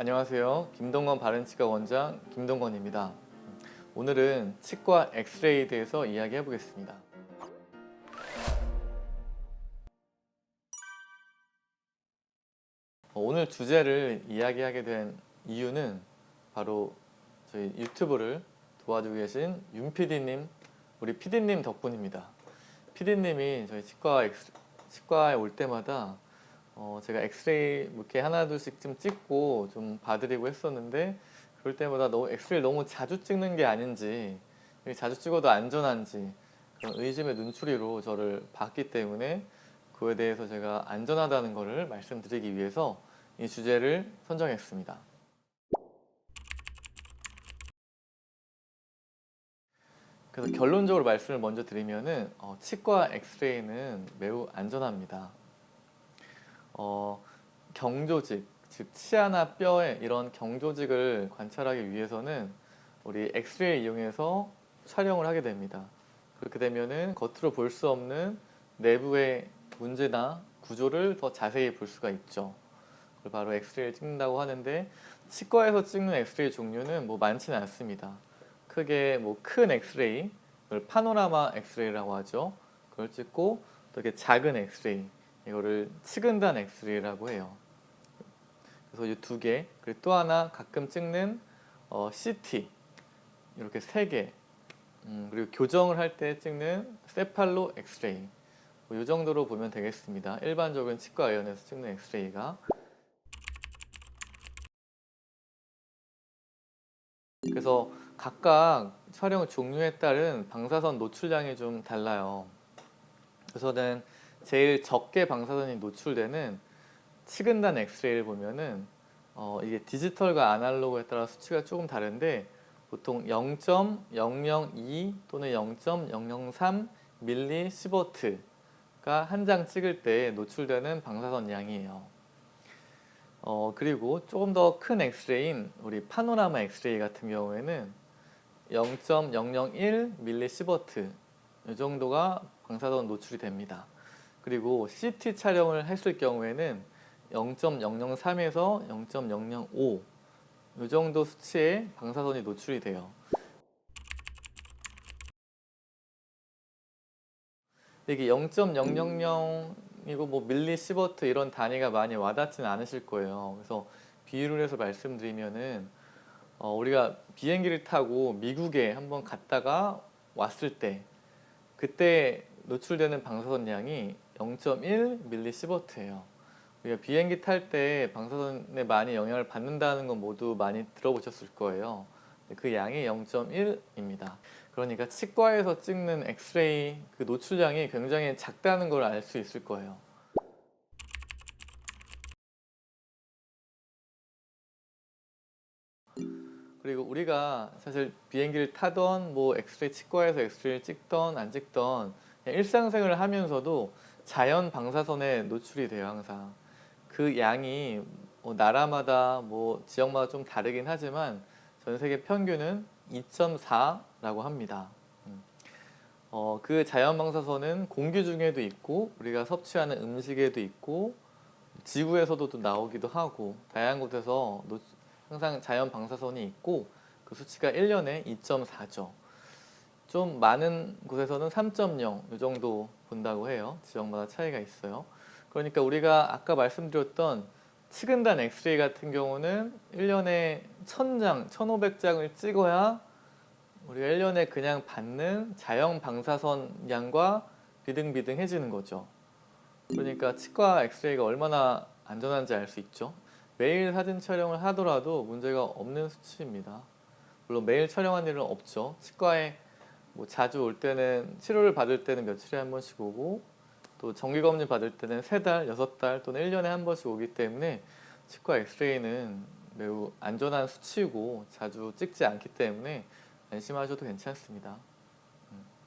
안녕하세요. 김동건 바른치과 원장 김동건입니다. 오늘은 치과 엑스레이에 대해서 이야기해 보겠습니다. 어, 오늘 주제를 이야기하게 된 이유는 바로 저희 유튜브를 도와주고 계신 윤 PD님, 우리 PD님 덕분입니다. PD님이 저희 치과 엑스, 치과에 올 때마다 어, 제가 엑스레이 뭐 이렇게 하나 둘씩 좀 찍고 좀 봐드리고 했었는데 그럴 때마다 너무 엑스레이 너무 자주 찍는 게 아닌지 자주 찍어도 안전한지 그런 의심의 눈초리로 저를 봤기 때문에 그에 대해서 제가 안전하다는 것을 말씀드리기 위해서 이 주제를 선정했습니다. 그래서 결론적으로 말씀을 먼저 드리면은 어, 치과 엑스레이는 매우 안전합니다. 어, 경조직, 즉 치아나 뼈에 이런 경조직을 관찰하기 위해서는 우리 엑스레이 이용해서 촬영을 하게 됩니다. 그렇게 되면은 겉으로 볼 수 없는 내부의 문제나 구조를 더 자세히 볼 수가 있죠. 그걸 바로 엑스레이를 찍는다고 하는데 치과에서 찍는 엑스레이 종류는 뭐 많지는 않습니다. 크게 뭐 큰 엑스레이, 파노라마 엑스레이라고 하죠. 그걸 찍고 또 이렇게 작은 엑스레이, 이거를 치근단 엑스레이라고 해요. 그래서 이 두 개, 그리고 또 하나 가끔 찍는 어, CT 이렇게 세 개, 음, 그리고 교정을 할 때 찍는 세팔로 엑스레이 뭐 이 정도로 보면 되겠습니다. 일반적인 치과 의원에서 찍는 엑스레이가 그래서 각각 촬영 종류에 따른 방사선 노출량이 좀 달라요. 그래서는 제일 적게 방사선이 노출되는 치근단 엑스레이를 보면은 어, 이게 디지털과 아날로그에 따라 수치가 조금 다른데 보통 0.002 또는 0.003 밀리 시버트가 한 장 찍을 때 노출되는 방사선 양이에요. 어, 그리고 조금 더 큰 엑스레이인 우리 파노라마 엑스레이 같은 경우에는 0.001 밀리 시버트 이 정도가 방사선 노출이 됩니다. 그리고 CT 촬영을 했을 경우에는 0.003에서 0.005 이 정도 수치의 방사선이 노출이 돼요. 이게 0.000이고 뭐 밀리 시버트 이런 단위가 많이 와닿지는 않으실 거예요. 그래서 비유를 해서 말씀드리면은 어, 우리가 비행기를 타고 미국에 한번 갔다가 왔을 때 그때 노출되는 방사선 양이 0.1 밀리 시버트예요. 우리가 비행기 탈 때 방사선에 많이 영향을 받는다는 건 모두 많이 들어보셨을 거예요. 그 양이 0.1입니다. 그러니까 치과에서 찍는 엑스레이 그 노출량이 굉장히 작다는 걸 알 수 있을 거예요. 그리고 우리가 사실 비행기를 타던 뭐 엑스레이 치과에서 엑스레이를 찍던 안 찍던 일상생활을 하면서도 자연 방사선에 노출이 돼요 항상 그 양이 뭐 나라마다 뭐 지역마다 좀 다르긴 하지만 전 세계 평균은 2.4라고 합니다. 음. 어, 그 자연 방사선은 공기 중에도 있고 우리가 섭취하는 음식에도 있고 지구에서도 또 나오기도 하고 다양한 곳에서 노, 항상 자연 방사선이 있고 그 수치가 1년에 2.4죠. 좀 많은 곳에서는 3.0 이 정도 본다고 해요. 지역마다 차이가 있어요. 그러니까 우리가 아까 말씀드렸던 치근단 엑스레이 같은 경우는 1년에 1000장, 1500장을 찍어야 우리가 1년에 그냥 받는 자연 방사선 양과 비등비등해지는 거죠. 그러니까 치과 엑스레이가 얼마나 안전한지 알 수 있죠. 매일 사진 촬영을 하더라도 문제가 없는 수치입니다. 물론 매일 촬영한 일은 없죠. 치과에 뭐 자주 올 때는 치료를 받을 때는 며칠에 한 번씩 오고 또 정기 검진 받을 때는 세 달, 여섯 달 또는 1년에 한 번씩 오기 때문에 치과 엑스레이는 매우 안전한 수치이고 자주 찍지 않기 때문에 안심하셔도 괜찮습니다.